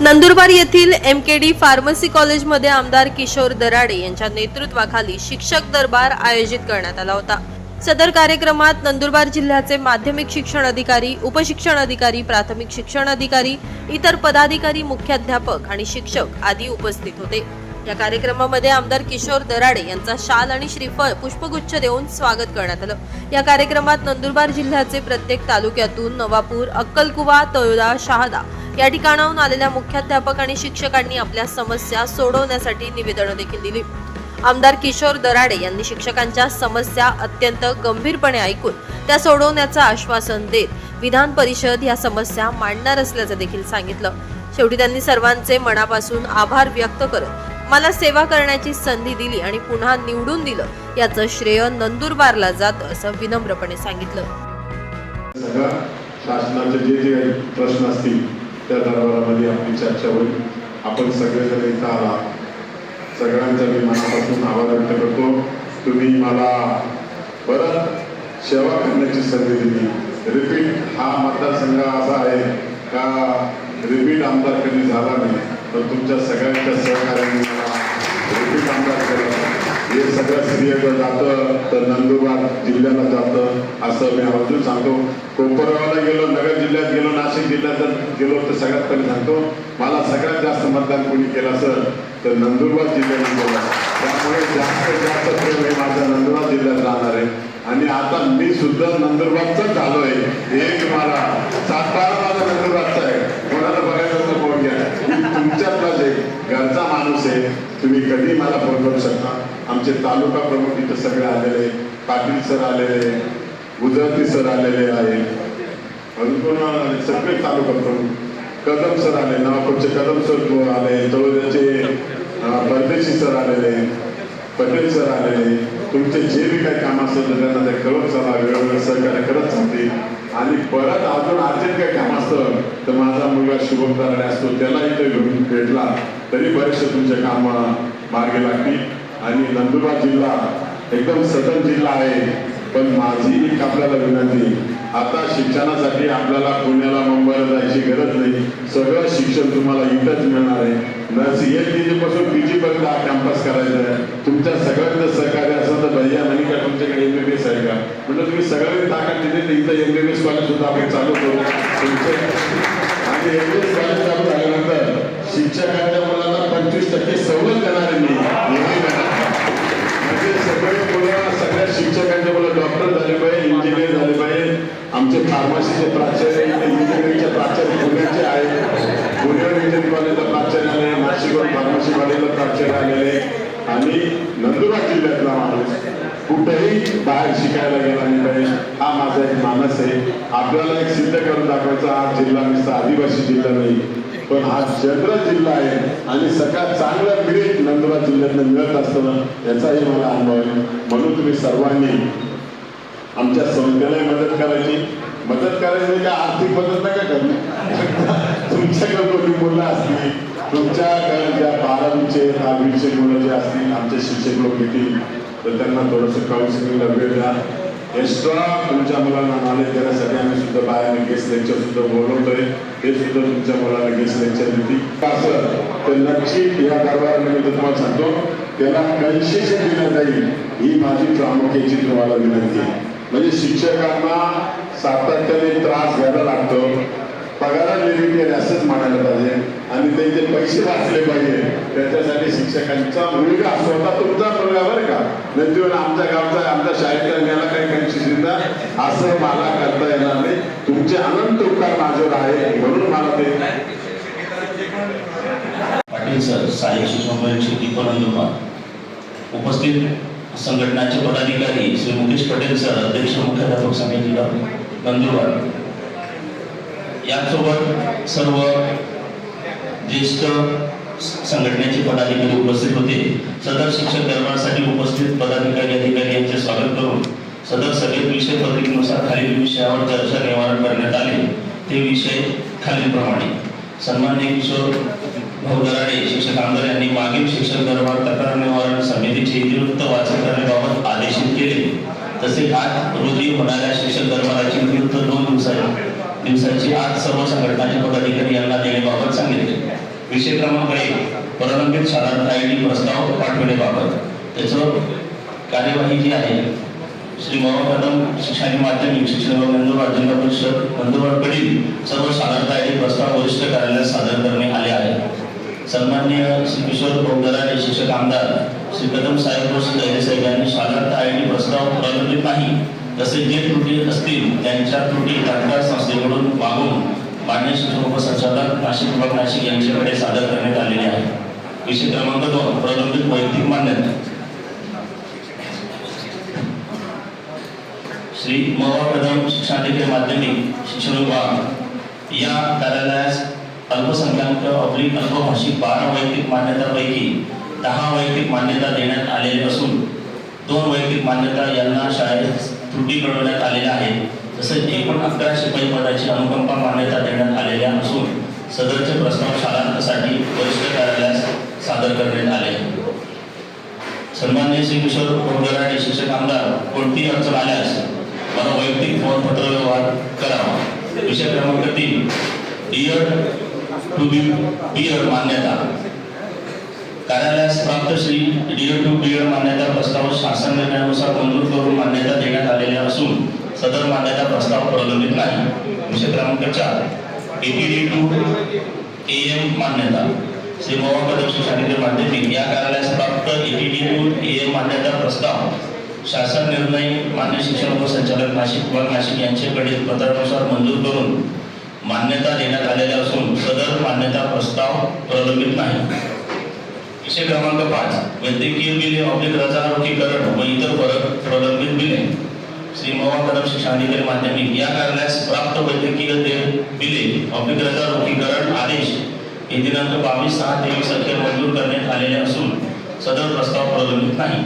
नंदुरबार येथील एम के D pharmacy कॉलेजमध्ये आमदार किशोर दराडे यांच्या नेतृत्वाखाली शिक्षक दरबार आयोजित करण्यात आला होता. सदर कार्यक्रमात नंदुरबार जिल्ह्याचे माध्यमिक शिक्षण अधिकारी उपशिक्षण अधिकारी प्राथमिक शिक्षण अधिकारी इतर पदाधिकारी मुख्याध्यापक आणि शिक्षक आदी उपस्थित होते. या कार्यक्रमामध्ये आमदार किशोर दराडे यांचा शाल आणि श्रीफळ पुष्पगुच्छ देऊन स्वागत करण्यात आलं. या कार्यक्रमात नंदुरबार जिल्ह्याचे प्रत्येक तालुक्यातून नवापूर अक्कलकुवा तळोदा शहादा या ठिकाणाहून आलेल्या मुख्याध्यापक आणि शिक्षकांनी आपल्या समस्या सोडवण्यासाठी निवेदनं देखील दिली. आमदार किशोर दराडे यांनी शिक्षकांच्या समस्या अत्यंत गंभीरपणे ऐकून त्या सोडवण्याचं आश्वासन देत विधान परिषद या समस्या मांडणार असल्याचं देखील सांगितलं. शेवटी त्यांनी सर्वांचे मनापासून आभार व्यक्त करत मला सेवा करण्याची संधी दिली आणि पुन्हा निवडून दिलं याचं श्रेय नंदुरबारला जात असं विनम्रपणे सांगितलं. सगळ्या शासनाचे जे जे प्रश्न असतील त्या दरबारामध्ये आपली चर्चा होईल. आपण सगळेजण इथं आला. सगळ्यांचा मी मनापासून आभार व्यक्त करतो. तुम्ही मला परत सेवा करण्याची संधी दिली. रिपीट हा मतदारसंघ असा आहे का रिपीट आमदार कधी झाला नाही तर तुमच्या सगळ्यांच्या सहकार्याने मला रिपीट आमदार केला. हे सगळं श्रेय जातं तर नंदुरबार जिल्ह्याला जातं असं मी आवर्जून सांगतो. कोपरगावला गेलो नगर गेलो जर गेलो तर सगळ्यात पहिले सांगतो. मला सगळ्यात जास्त मतदान कोणी केलं असेल तर नंदुरबार जिल्ह्याने केलं. त्यामुळे जास्त जास्त प्रेम हे माझ्या नंदुरबार जिल्ह्यात राहणार आहे. आणि आता मी सुद्धा नंदुरबारचाच झालो आहे. एक मला सातारा माझा नंदुरबारचा आहे. कोणाला बघायचं तर फोन घ्या मी तुमच्यातलाच घरचा माणूस आहे. तुम्ही कधी मला फोन करू शकता. आमचे तालुका प्रमुख इथं सगळे आलेले पाटील सर आलेले गुजराती सर आलेले आहे अजून कोण सगळे चालू करतो. कदम सर आले नवापूरचे कदम सर आले तळोद्याचे परदेशी सर आलेले पटेल सर आलेले तुमचे जे बी काही काम असेल त्यांना ते कळत चला वेळोवेळ सहकार्य करत सांगते आणि परत अजून अर्जंट काही काम असतं तर माझा मुलगा शुभम दराडे असतो त्याला इथे घेऊन भेटला तरी बरेचसे तुमचे काम मार्गी लागतील. आणि नंदुरबार जिल्हा एकदम सदन जिल्हा आहे. पण माझी एक आपल्याला विनंती आता शिक्षणासाठी आपल्याला पुण्याला मुंबईला जायची गरज नाही. सगळं शिक्षण तुम्हाला इथंच मिळणार आहे. सी एल के जी पासून पी जी पर्यंत हा कॅम्पस करायचा आहे. तुमच्या सगळ्यांचं सहकार्य असं तर भैया म्हणे का तुमच्याकडे एम बी बी एस आहे का? म्हणजे तुम्ही सगळ्यांनी ताकद दिली तर इथं M B B S college सुद्धा आपण चालू करू. तुमचे आणि एम बी एस कॉलेज चालू झाल्यानंतर शिक्षकांच्या मुलांना पंचवीस टक्के सवलत देणार आहे मी म्हणजे सगळे मुलं सगळ्या शिक्षकांच्या मुलं डॉक्टर झाले पाहिजे इंजिनियर झाले पाहिजे आमचे फार्मसीचे प्राचार्य इंजिनिअरिंगचे प्राचार्य पुण्याचे आहेत. पुण्यावर इंजिनिअरिंग कॉलेजला प्राचार्य आले नाशिकवर फार्मसी कॉलेजला प्राचार्य आलेले. आणि नंदुरबार जिल्ह्यातला माणूस कुठेही बाहेर शिकायला गेला नाही पाहिजे. हा माझा एक मानस आहे. आपल्याला एक सिद्ध करून दाखवायचा हा जिल्हा नुसता आदिवासी जिल्हा नाही. पण हा जनरल जिल्हा आहे आणि सगळ्यात चांगला मिरिट नंदुरबार जिल्ह्यातनं मिळत असताना याचाही मला अनुभव आहे. म्हणून तुम्ही सर्वांनी आमच्या संस्थेलाही मदत करायची. मदत करायची म्हणजे काय? आर्थिक मदत नका करणे? तुमच्याकडे कोणी मुलं असतील तुमच्याकडे ज्या बारावीचे दहावीचे मुलं जे असतील आमचे शिक्षक लोक येतील तर त्यांना थोडंसं काउन्सिलिंगला वेळ द्या. एक्स्ट्रा तुमच्या मुलांना नॉलेज देण्यासाठी आम्ही सुद्धा बाहेर गेस्ट लेक्चर सुद्धा बोलवतोय. ते सुद्धा तुमच्या मुलांना गेस्ट लेक्चर देतील. असं? तर नक्की या दरबारानिमित्त तुम्हाला सांगतो त्याला कन्सेशन दिलं जाईल ही माझी प्रामुख्याची तुम्हाला विनंती आहे. म्हणजे शिक्षकांना सातत्याने त्रास घ्यायला लागतो. पगारा लिमिटेड असंच म्हणायला पाहिजे. आणि त्यांचे पैसे वाचले पाहिजे त्याच्यासाठी शिक्षकांचा मुलगा स्वतः तुमचा मुलगा बरं का? नाही आमच्या गावचा आमच्या शाळेतल्या गेला काही कन्सेशन द्या असं मला करता येणार नाही. तुमचे अनंत उपकार माझ्यावर आहे म्हणून मला ते पाटील सर सहाय्यक शिक्षण परीक्षक उपस्थित? संघटनाचे पदाधिकारी श्री मुकेश पटेल सर अध्यक्ष मुख्याध्यापक समिती नंदुरबार. यासोबत सर्व ज्येष्ठ संघटनेचे पदाधिकारी उपस्थित होते. सदर शिक्षक दरबारासाठी उपस्थित पदाधिकारी अधिकारी यांचे स्वागत करून सदर सगळे विषय पत्रिकेनुसार खालील विषयावर चर्चा निवारण करण्यात आले. ते विषय खालीलप्रमाणे. सन्मान्य किशोर भाऊ दराडे शिक्षक आमदार यांनी मागील शिक्षक दरबार तक्रार तसे आज रोजी होणाऱ्या शिक्षक दरबाराची नियुक्त दोन दिवसा दिवसाची आज सर्व संघटनाचे पदाधिकारी यांना देण्याबाबत सांगितले. विषय क्रमांक एक प्रलंबित शाळांनी प्रस्ताव पाठवण्याबाबत. त्याचं कार्यवाही जी आहे श्री मोहन कदम शिक्षण आणि माध्यमिक शिक्षण विभाग नंदुरबार जिल्हा परिषद नंदुरबारकडील सर्व शाळांना प्रस्ताव वरिष्ठ कार्यालयात सादर करण्यात आले आहे सन्मान्य श्री किशोर पौदराडे शिक्षक आमदार श्री कदम साहेब व दैरे साहेब यांनी शाळांत आय डी प्रस्ताव प्रलंबित नाही. तसेच जे त्रुटी असतील त्यांच्या त्रुटी तात्काळ संस्थेकडून मागून मान्य शिक्षण उपसंचालक नाशिक विभाग नाशिक यांच्याकडे सादर करण्यात आलेले आहे. विषय क्रमांक दोन प्रलंबित वैयक्तिक मान्यता. श्री मवा कदम शिक्षणाधिकारी माध्यमिक शिक्षण विभाग या कार्यालयास अल्पसंख्याक अब्लिक अल्पभाषिक बारा वैयक्तिक मान्यतापैकी दहा वैयक्तिक मान्यता देण्यात आलेली असून दोन वैयक्तिक मान्यता यांना शाळेत त्रुटी कळवण्यात आलेल्या आहेत. तसेच एकूण अकरा शिपाई पदाची अनुकंपा मान्यता देण्यात आलेल्या असून सदरचे प्रस्ताव शाळांसाठी वरिष्ठ कार्यालयास सादर करण्यात आले. सन्मान्य श्री किशोर पौदराडे शिक्षक आमदार कोणतीही अडचण आल्यास मला वैयक्तिक फोन पत्र व्यवहार करावा. विषय क्रमांक तीन. डिअर टू बी बिअर मान्यता कार्यालयास प्राप्त श्री डिअर टू बिअर मान्यता प्रस्ताव शासन निर्णयानुसार मंजूर करून मान्यता देण्यात आलेल्या असून सदर मान्यता प्रस्ताव प्रलंबित नाही विषय क्रमांक चार एपीडी टू ए एम मान्यता श्री मोहन कदम माध्यमिक या कार्यालयास प्राप्त एपीडी टू ए एम मान्यता प्रस्ताव शासन निर्णय मान्य शिक्षण व संचालक नाशिक व नाशिक यांच्याकडील पत्रानुसार मंजूर करून मान्यता देण्यात आलेल्या असून सदर मान्यता प्रस्ताव प्रलंबित नाही. विषय क्रमांक पाच वैद्यकीय बिले ऑब्लिक रजारोखीकरण व इतर फरक प्रलंबित बिले. श्री मवा कदम शिक्षणाधिकारी माध्यमिक या कार्यालयास प्राप्त वैद्यकीय बिले ऑब्लिक रजारोखीकरण आदेश हे दिनांक बावीस सहा तेवीस अखेर मंजूर करण्यात आलेले असून सदर प्रस्ताव प्रलंबित नाही.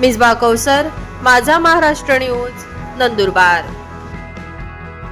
मिसबा कौसर माझा महाराष्ट्र न्यूज नंदुरबार.